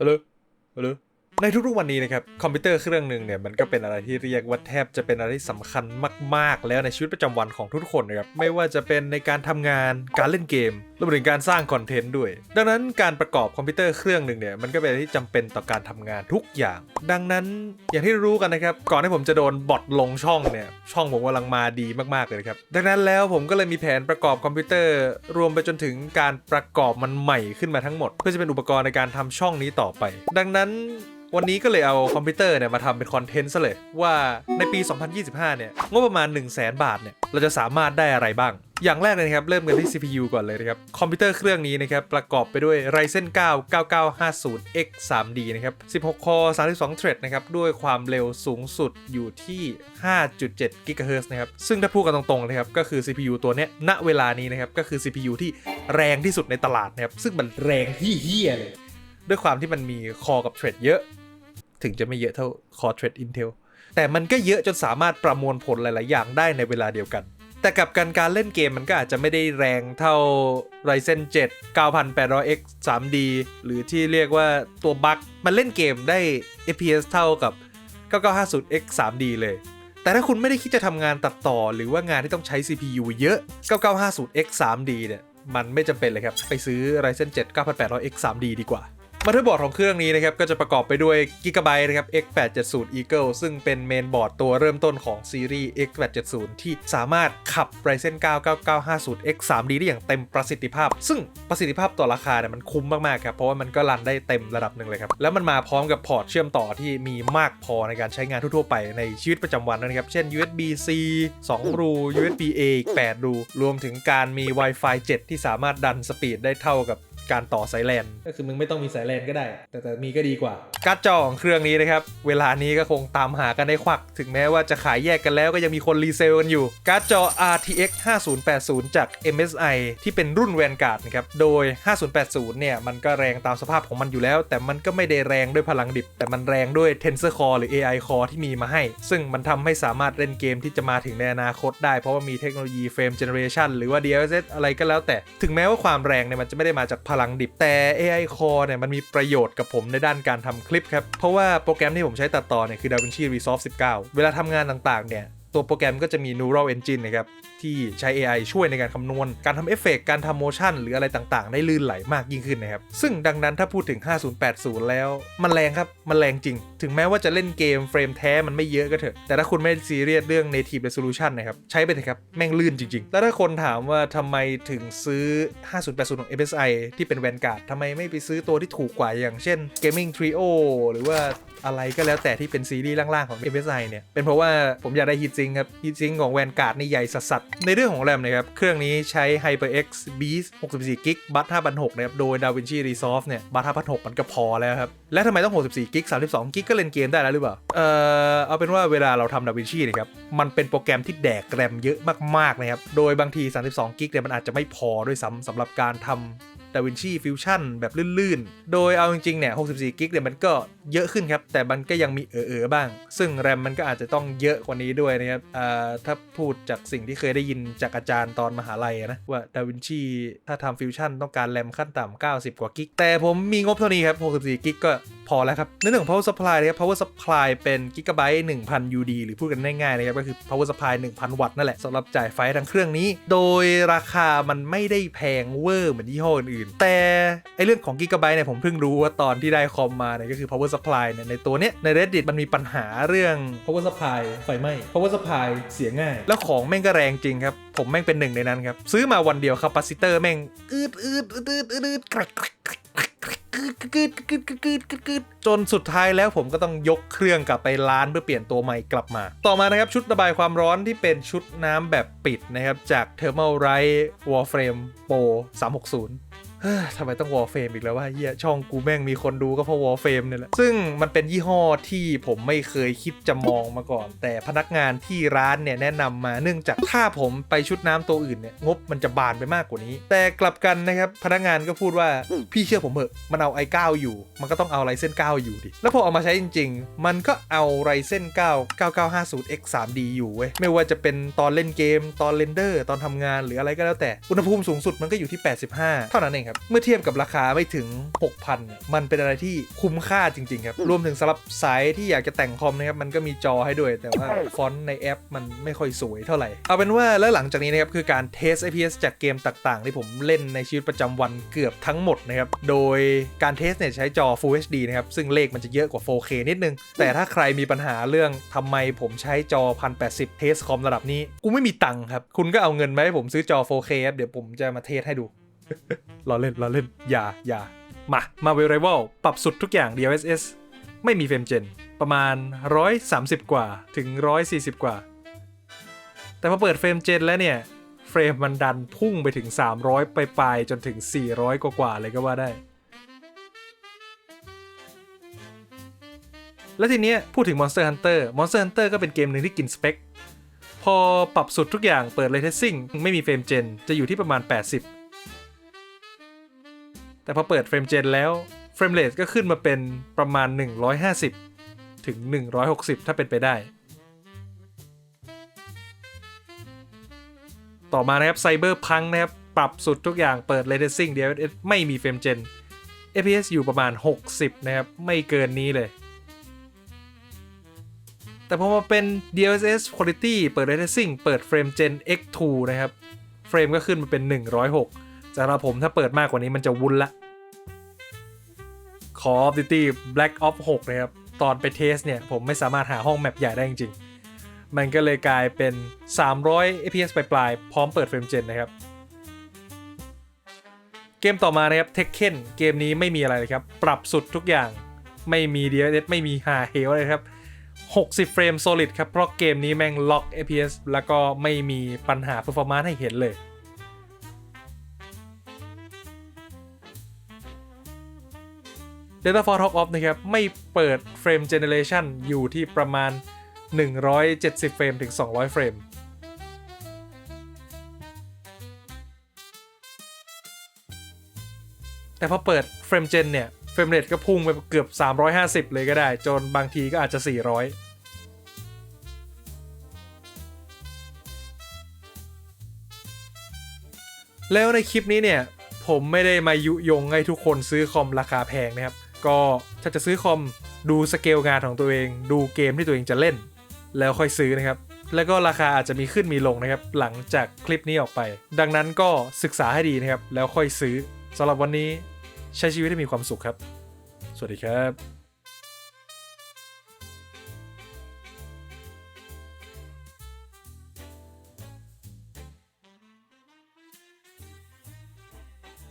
Hello? Hello? ในทุกๆวันนี้นะครับคอมพิวเตอร์เครื่องหนึ่งเนี่ยมันก็เป็นอะไรที่เรียกว่าแทบจะเป็นอะไรที่สำคัญมาก ๆ แล้วในชีวิตประจำวันของทุกคนนะครับไม่ว่าจะเป็นในการทำงานการเล่นเกมรวมถึงการสร้างคอนเทนต์ด้วย ดังนั้นการประกอบคอมพิวเตอร์เครื่องหนึ่งเนี่ยมันก็เป็นอะไรที่จำเป็นต่อการทำงานทุกอย่าง ดังนั้นอย่างที่รู้กันนะครับก่อนที่ผมจะโดนบอทลงช่องเนี่ยช่องผมกำลังมาดีมากๆเลยครับดังนั้นแล้วผมก็เลยมีแผนประกอบคอมพิวเตอร์ รวมไปจนถึงการประกอบมันใหม่ขึ้นมาทั้งหมด เพื่อจะเป็นอุปกรณ์ในการทำช่องนี้ต่อไป ดังนั้นวันนี้ก็เลยเอาคอมพิวเตอร์เนี่ยมาทำเป็นคอนเทนต์ซะเลย ว่าในปี 2025 เนี่ยงบประมาณ 1 0 0 0 0แบาทเนี่ยเราจะสามารถได้อะไรบ้าง อย่างแรกเลยนะครับ เริ่มกันที่ CPU ก่อนเลยนะครับ คอมพิวเตอร์เครื่องนี้นะครับ ประกอบไปด้วย Ryzen 9 9950X 3D นะครับ 16 คอ 32 เทรดนะครับ ด้วยความเร็วสูงสุดอยู่ที่ 5.7 GHz นะครับ ซึ่งถ้าพูดกันตรงๆนะครับก็คือ CPU ตัวเนี้ยณเวลานี้นะครับก็คือ CPU ที่แรงที่สุดในตลาดนะครับซึ่งมันแรงที่เฮี้ยเลย ด้วยความที่มันมีคอกับเทรดเยอะ ถึงจะไม่เยอะเท่าคอเทรด Intel แต่มันก็เยอะจนสามารถประมวลผลหลาย ๆ อย่างได้ในเวลาเดียวกัน แต่กับการการเล่นเกมมันก็อาจจะไม่ได้แรงเท่า Ryzen 7 9800X 3D หรือที่เรียกว่าตัวบั๊กมันเล่นเกมได้ FPS เท่ากับ 9950X 3D เลย แต่ถ้าคุณไม่ได้คิดจะทำงานตัดต่อหรือว่างานที่ต้องใช้ CPU เยอะ 9950X 3D เนี่ย มันไม่จำเป็นเลยครับ ไปซื้อ Ryzen 7 9800X 3D ดีกว่า มาเธอร์บอร์ดของเครื่องนี้นะครับก็จะประกอบไปด้วย Gigabyte นะครับ X870 Eagle ซึ่งเป็นเมนบอร์ดตัวเริ่มต้นของซีรีส์ X870 ที่สามารถขับ Ryzen 9 9950X 3D ได้อย่างเต็มประสิทธิภาพ ซึ่งประสิทธิภาพต่อราคาเนี่ยมันคุ้มมากๆครับเพราะว่ามันก็รันได้เต็มระดับหนึ่งเลยครับแล้วมันมาพร้อมกับพอร์ตเชื่อมต่อที่มีมากพอในการใช้งานทั่วๆไปในชีวิตประจำวันนะครับเช่น USB-C 2 รู USB-A อีก8รูรวมถึงการมี Wi-Fi 7 ที่สามารถดันสปีดได้เท่ากับการต่อสายแลนก็คือมึงไม่ต้องมีสายแลนก็ได้ แต่แต่มีก็ดีกว่าการ์ดจอของเครื่องนี้นะครับ เวลานี้ก็คงตามหากันได้ควัก ถึงแม้ว่าจะขายแยกกันแล้วก็ยังมีคนรีเซลกันอยู่ การ์ดจอ RTX 5080 จาก MSI ที่เป็นรุ่น Vanguard นะครับ โดย 5080 เนี่ย มันก็แรงตามสภาพของมันอยู่แล้ว แต่มันก็ไม่ได้แรงด้วยพลังดิบ แต่มันแรงด้วย Tensor Core หรือ AI Core ที่มีมาให้ ซึ่งมันทำให้สามารถเล่นเกมที่จะมาถึงในอนาคตได้ เพราะว่ามีเทคโนโลยี Frame Generation หรือว่า DLSS อะไรก็แล้วแต่ ถึงแม้ว่าความแรงเนี่ยมันจะไม่ได้มาจากพลังดิบ แต่ AI Core เนี่ยมันมีประโยชน์กับผมในด้านการทำคลิปครับ เพราะว่าโปรแกรมที่ผมใช้ตัดต่อเนี่ยคือ DaVinci Resolve 19 เวลาทำงานต่างๆเนี่ยตัวโปรแกรมก็จะมี Neural Engine นะครับ ที่ใช้ AI ช่วยในการคำนวณ การทำเอฟเฟกต์การทำโมชั่น หรืออะไรต่างๆ ได้ลื่นไหลมากยิ่งขึ้นนะครับ ซึ่งดังนั้นถ้าพูดถึง 5080 แล้ว มันแรงครับ มันแรงจริง ถึงแม้ว่าจะเล่นเกมเฟรมแท้มันไม่เยอะก็เถอะ แต่ถ้าคุณไม่ซีเรียสเรื่อง native resolution นะครับ ใช้ไปเถอะครับ แม่งลื่นจริง ๆ แล้วถ้าคนถามว่าทำไมถึงซื้อ 5080 ของ MSI ที่เป็น Vanguard ทำไมไม่ไปซื้อตัวที่ถูกกว่าอย่างเช่น Gaming Trio หรือว่าอะไรก็แล้วแต่ที่เป็นซีรีส์ล่างๆของ MSI เนี่ยเป็นเพราะว่าผมอยากได้ฮีทซิงครับฮีทซิงของ Vanguard นี่ใหญ่สัสในเรื่องของแรมนะครับ เครื่องนี้ใช้ HyperX Beast 64 g b บัต5,600นะครับ โดย DaVinci Resolve เนี่ย บัต5,600มันก็พอแล้วครับ และทำไมต้อง 64 g b 32 g b ก็เล่นเกมได้แล้วหรือเปล่า เอ่อ เอาเป็นว่าเวลาเราทำ DaVinci นะครับ มันเป็นโปรแกรมที่แดกแรมเยอะมากๆนะครับ โดยบางที 32 g b เนี่ยมันอาจจะไม่พอด้วยซ้ำสำหรับการทำ ดาวินชีฟิวชั่นแบบลื่นๆ โดยเอาจริงๆ เนี่ย 64 กิกเนี่ยมันก็เยอะขึ้นครับ แต่มันก็ยังมีเออๆ บ้าง ซึ่งแรมมันก็อาจจะต้องเยอะกว่านี้ด้วยนะครับถ้าพูดจากสิ่งที่เคยได้ยินจากอาจารย์ตอนมหาลัยนะ ว่าดาวินชีถ้าทำฟิวชั่นต้องการแรมขั้นต่ำ90 กว่ากิก แต่ผมมีงบเท่านี้ครับ 64 กิกก็พอแล้วครับในเรื่องของ power supply นะครับ power supply เป็น gigabyte 1000 UD หรือพูดกันง่ายๆนะครับก็คือ power supply 1000 วัตต์นั่นแหละสำหรับจ่ายไฟทั้งเครื่องนี้ โดยราคามันไม่ได้แพงเวอร์เหมือนยี่ห้ออื่นๆแต่ไอเรื่องของ gigabyte เนี่ยผมเพิ่งรู้ว่าตอนที่ได้คอมมาเนี่ยก็คือ power supply เนี่ยในตัวเนี้ยใน reddit มันมีปัญหาเรื่อง power supply ไฟไหม้ power supply เสียง่าย แล้วของแม่งก็แรงจริงครับผมแม่งเป็นหนึ่งในนั้นครับซื้อมาวันเดียวคาปาซิเตอร์แม่งอืดอืดอืดอืดอืดกรก กึดกึดกึดกึดกึดกึดกึดจนสุดท้ายแล้วผมก็ต้องยกเครื่องกลับไปร้านเพื่อเปลี่ยนตัวใหม่กลับมา ต่อมานะครับชุดระบายความร้อนที่เป็นชุดน้ำแบบปิดนะครับจาก Thermal Right Warframe Pro 360เฮ้ย ทำไมต้องวอลเฟมอีกแล้วว่าเฮียช่องกูแม่งมีคนดูก็เพราะวอลเฟมเนี่ยแหละ ซึ่งมันเป็นยี่ห้อที่ผมไม่เคยคิดจะมองมาก่อน แต่พนักงานที่ร้านเนี่ยแนะนำมาเนื่องจากถ้าผมไปชุดน้ำตัวอื่นเนี่ยงบมันจะบานไปมากกว่านี้ แต่กลับกันนะครับพนักงานก็พูดว่าพี่เชื่อผมเถอะมันเอา i9 อยู่ มันก็ต้องเอาไรเส้น9อยู่ดิ แล้วพอเอามาใช้จริง ๆ มันก็เอาไรเส้น9 9950X 3D อยู่เว้ยไม่ว่าจะเป็นตอนเล่นเกมตอนเรนเดอร์ตอนทำงานหรืออะไรก็แล้วแต่อุณหภูมิสูงสุดมันก็อยู่ที่ 85 เท่านั้นเองครับครับ เมื่อเทียบกับราคาไม่ถึง 6,000เนี่ยมันเป็นอะไรที่คุ้มค่าจริง ๆ ครับ รวมถึงสำหรับสายที่อยากจะแต่งคอมนะครับ มันก็มีจอให้ด้วย แต่ว่าฟอนต์ในแอปมันไม่ค่อยสวยเท่าไหร่ เอาเป็นว่าแล้วหลังจากนี้นะครับ คือการเทส FPS จากเกมต่างๆ ที่ผมเล่นในชีวิตประจำวันเกือบทั้งหมดนะครับ โดยการเทสเนี่ยใช้จอ Full HD นะครับ ซึ่งเลขมันจะเยอะกว่า 4K นิดนึง แต่ถ้าใครมีปัญหาเรื่องทำไมผมใช้จอ 1080 เทสคอมระดับนี้ กูไม่มีตังค์ครับ คุณก็เอาเงินมาให้ผมซื้อจอ 4K ครับ เดี๋ยวผมจะมาเทสให้ดู รอเล่นรอเล่น อย่าอย่ามามาเวลไรวลปรับสุดทุกอย่าง DLSS ไม่มีเฟรมเจนประมาณ 130 กว่าถึง 140 กว่า แต่พอเปิดเฟรมเจนแล้วเนี่ย เฟรมมันดันพุ่งไปถึง 300 ไปปลายจนถึง 400 กว่ากว่าๆเลยก็ว่าได้ แล้วทีเนี้ยพูดถึง Monster Hunter Monster Hunter ก็เป็นเกมหนึ่งที่กินสเปค พอปรับสุดทุกอย่างเปิด Ray Tracing ไม่มีเฟรมเจนจะอยู่ที่ประมาณ 80 แต่พอเปิดเฟรมเจนแล้วเฟรมเรทก็ขึ้นมาเป็นประมาณ 150 ถึง 160 ถ้าเป็นไปได้ ต่อมานะครับไซเบอร์พังนะครับ ปรับสุดทุกอย่างเปิด Ray Tracing DLSS ไม่มีเฟรมเจน FPS อยู่ประมาณ 60 นะครับ ไม่เกินนี้เลย แต่พอมาเป็น DLSS Quality เปิด Ray Tracing เปิดเฟรม Gen X2 นะครับ เฟรมก็ขึ้นมาเป็น 106 สำหรับผมถ้าเปิดมากกว่านี้มันจะวุ้นละ Call of Duty Black Ops 6 นะครับ ตอนไปเทสเนี่ย ผมไม่สามารถหาห้องแมปใหญ่ได้จริงๆ มันก็เลยกลายเป็น 300 fps ปลายๆ พร้อมเปิดเฟรม Gen นะครับ เกมต่อมานะครับ Tekken เกมนี้ไม่มีอะไรเลยครับ ปรับสุดทุกอย่างไม่มี DLSS ไม่มีหาเฮลเลยครับ 60 เฟรม solid ครับ เพราะเกมนี้แม่งล็อก FPS แล้วก็ไม่มีปัญหา performance ให้เห็นเลย Data for Talk Off นะครับ ไม่เปิดเฟรม generation อยู่ที่ประมาณ 170 เฟรมถึง 200 เฟรมแต่พอเปิดเฟรมเจนเนี่ย เฟรมเรทก็พุ่งไปเกือบ 350 เลยก็ได้ จนบางทีก็อาจจะ 400แล้วในคลิปนี้เนี่ย ผมไม่ได้มายุยงให้ทุกคนซื้อคอมราคาแพงนะครับ ก็ถ้าจะซื้อคอมดูสเกลงานของตัวเอง ดูเกมที่ตัวเองจะเล่น แล้วค่อยซื้อนะครับ แล้วก็ราคาอาจจะมีขึ้นมีลงนะครับ หลังจากคลิปนี้ออกไป ดังนั้นก็ศึกษาให้ดีนะครับ แล้วค่อยซื้อสำหรับวันนี้ใช้ชีวิตให้มีความสุขครับ สวัสดีครับ